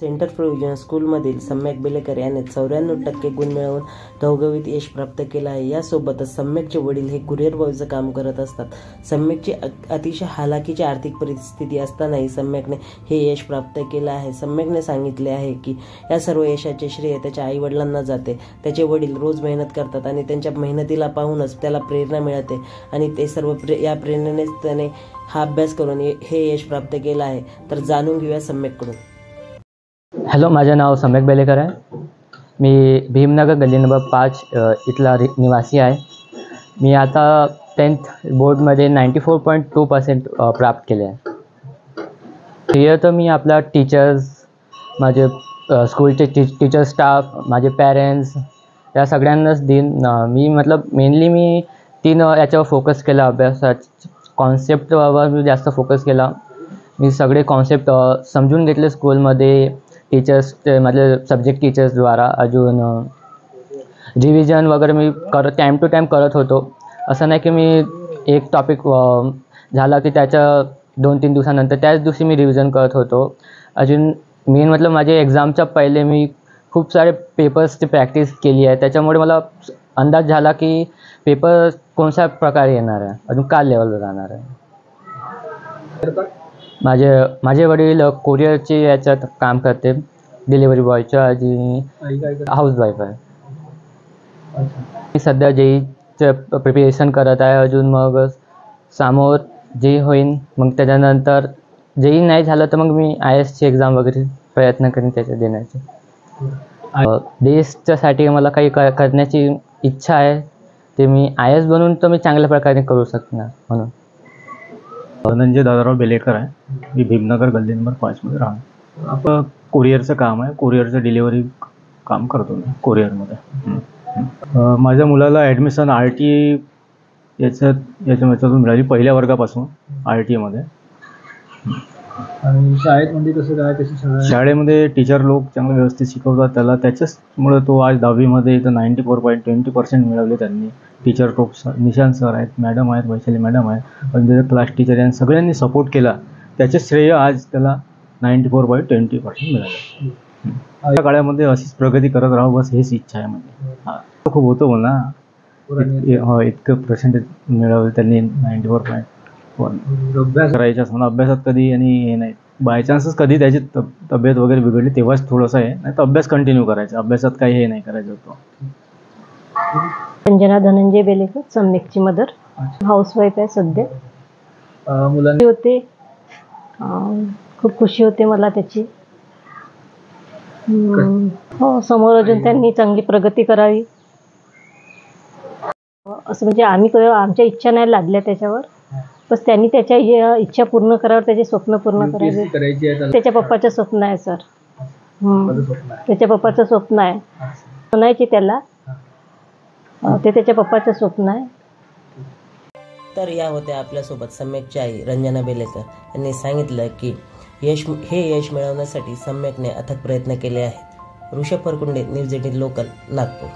Centre provision स्कूलमधील सम्यक बेलेकर याने चौऱ्याण्णव टक्के गुण मिळवून घवघवीत यश प्राप्त केलं आहे. यासोबतच सम्यकचे वडील हे कुरिअर बॉयचं काम करत असतात. सम्यकची अतिशय हालाकीची आर्थिक परिस्थिती असतानाही सम्यकने हे यश प्राप्त केलं आहे. सम्यकने सांगितले आहे की या सर्व यशाचे श्रेय त्याच्या आईवडिलांना जाते. त्याचे वडील रोज मेहनत करतात आणि त्यांच्या मेहनतीला पाहूनच त्याला प्रेरणा मिळते आणि ते सर्व प्रे या प्रेरणेनेच त्याने हा अभ्यास करून हे यश प्राप्त केलं आहे. तर जाणून घेऊया सम्यककडून. हॅलो माझं नाव सम्यक बेलेकर आहे. मी भीमनगर गल्ली नंबर पाच इथला रि निवासी आहे. मी आता टेन्थ बोर्डमध्ये ninety four point two percent प्राप्त केले आहे. क्लिअर तर मी आपला टीचर्स माझे स्कूलचे टी टीचर स्टाफ माझे पॅरेंट्स या सगळ्यांनाच देईन. मी मतलब मेनली मी तीन याच्यावर फोकस केला अभ्यासात. कॉन्सेप्टवर मी जास्त फोकस केला. मी सगळे कॉन्सेप्ट समजून घेतले स्कूलमध्ये टीचर्स मतलब सब्जेक्ट टीचर्सद्वारा अजून रिव्हिजन वगैरे मी करत टाईम टू टाईम करत होतो. असं नाही की मी एक टॉपिक झाला की त्याच्या दोन तीन दिवसानंतर त्याच दिवशी मी रिव्हिजन करत होतो. अजून मेन मतलब माझे एक्झामच्या पहिले मी खूप सारे पेपर्सची प्रॅक्टिस केली आहे. त्याच्यामुळे मला अंदाज झाला की पेपर कोणत्या प्रकारे येणार आहे? अजून का लेवलवर राहणार आहे? माझे माझे वडील कोरिअरचे याच्यात काम करते. डिलिव्हरी बॉयच्या आणि हाऊसवाईफ आहे. मी सध्या जेईचं प्रिपरेशन करत आहे. अजून मग समोर जेई होईन मग त्याच्यानंतर जेई नाही झालं तर मग मी आय एसची एक्झाम वगैरे प्रयत्न करेन त्याच्या देण्याचे. अ, देशासाठी मला काही क करण्याची इच्छा आहे. ते मी आय एस बनून तर मी चांगल्या प्रकारे करू शकणार म्हणून. धनंजय दादाराव बेलेकर आहे. मी भीमनगर गल्ली नंबर पाचमध्ये राहतो. आपलं कुरिअरचं काम आहे. कुरिअरचं डिलिव्हरी काम करतो मी कुरिअरमध्ये. माझ्या मुलाला ॲडमिशन आर टी याच्यात याच्या याच्यातून मिळाली. पहिल्या वर्गापासून आर टी एमध्ये आणि शाळेत म्हणजे कसं काय कशी शाळा आहे? शाळेमध्ये टीचर लोक चांगलं व्यवस्थित शिकवतात त्याला त्याच्याचमुळे तो आज दहावीमध्ये इथं ninety four point twenty percent मिळवले त्यांनी. टीचर लोक सर निशांत सर आहेत मॅडम आहेत वैशाली मॅडम आहेत. पण त्याचे क्लास टीचर यांनी सगळ्यांनी सपोर्ट केला. त्याचे श्रेय आज त्याला ninety four point twenty percent मिळाले त्या काळामध्ये अशीच प्रगती करत राहावं बस हेच इच्छा आहे म्हणजे हा. खूप होतं इत- हो इतकं पर्सेंटेज मिळवलं त्यांनी नाईंटी फोर पॉईंट वन अभ्यास करायच्या असं अभ्यासात कधी आणि हे नाही. बाय चान्सच कधी त्याची तब तब्येत वगैरे बिघडली तेव्हाच थोडंसं आहे नाही तर अभ्यास कंटिन्यू करायचा. अभ्यासात काही हे नाही करायचं होतं. अंजना धनंजय बेलेकर सम्यकची मदर हाऊसवाईफ आहे सध्या. अं, मुलांनी होते. अं, खूप खुशी होते मला त्याची. हम्म, हो समोर अजून त्यांनी चांगली प्रगती करावी. असं म्हणजे आम्ही क- आमच्या इच्छा नाही लादल्या त्याच्यावर. बस त्यांनी त्याच्या इ- इच्छा पूर्ण करावर त्याचे स्वप्न पूर्ण UPSC करावे. करायची आहे त्याला. त्याच्या पप्पाचं स्वप्न आहे सर. माझं स्वप्न आहे. त्याच्या पप्पाचं स्वप्न आहे. म्हणायचे त्याला. अं, ते त्याच्या पप्पाचं स्वप्न आहे. तर या होत्या आपल्यासोबत सम्यकची आई रंजना बेलेकर. यांनी सांगितलं की यश हे यश मिळवण्यासाठी सम्यकने अथक प्रयत्न केले आहेत. Rishabh Pharkunde news eighteen local Nagpur.